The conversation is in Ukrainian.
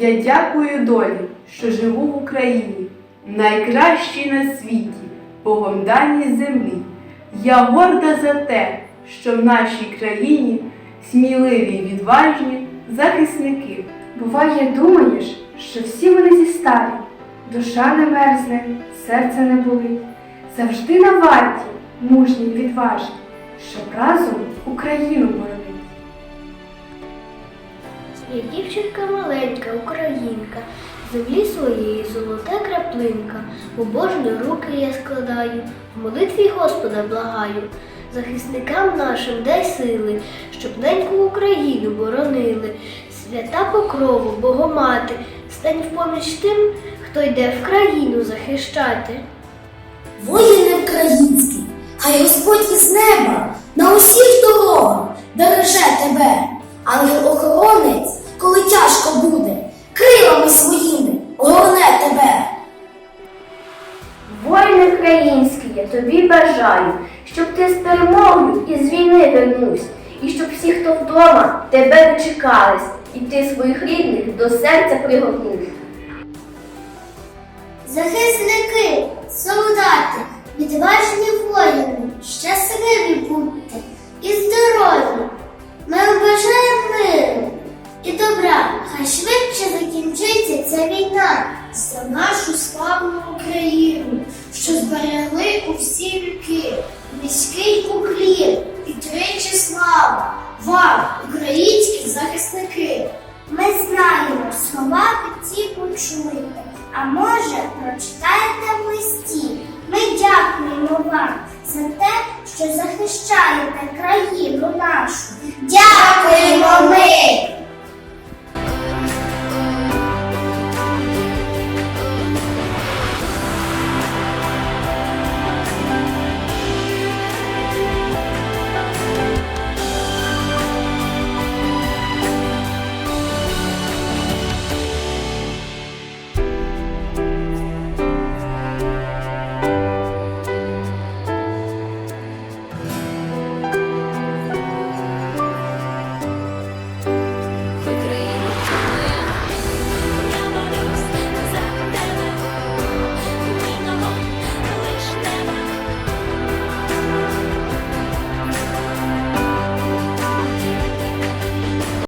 Я дякую долі, що живу в Україні, найкращій на світі, Богом даній землі. Я горда за те, що в нашій країні сміливі й відважні захисники. Буває, думаєш, що всі вони зі сталі, душа не мерзне, серце не болить, завжди на варті, мужні й відважні, щоб разом Україну боронить. Я дівчинка маленька, українка, землі своєї золота краплинка, у Божні руки я складаю, в молитві Господа благаю, захисникам нашим дай сили, щоб неньку Україну боронили, свята покрову, Богомати, стань в поміч тим, хто йде в країну захищати. Воїне український, хай Господь із неба на усіх дорогах береже тебе, ангел-охоронець, коли тяжко буде, крилами своїми огорне тебе. Воїн український, я тобі бажаю, щоб ти з перемогою із війни вернусь, і щоб всі, хто вдома, тебе дочекались, і ти своїх рідних до серця пригорнув. Захисники, солдати, відважні воїни, щасливі ця війна за нашу славну Україну, що зберегли у всі віки. Низький уклін і тричі слава вам, українські захисники. Ми знаємо, слова ці почуєте, а може прочитаєте в листі. Ми дякуємо вам за те, що захищаєте країну нашу. Дякуємо ми!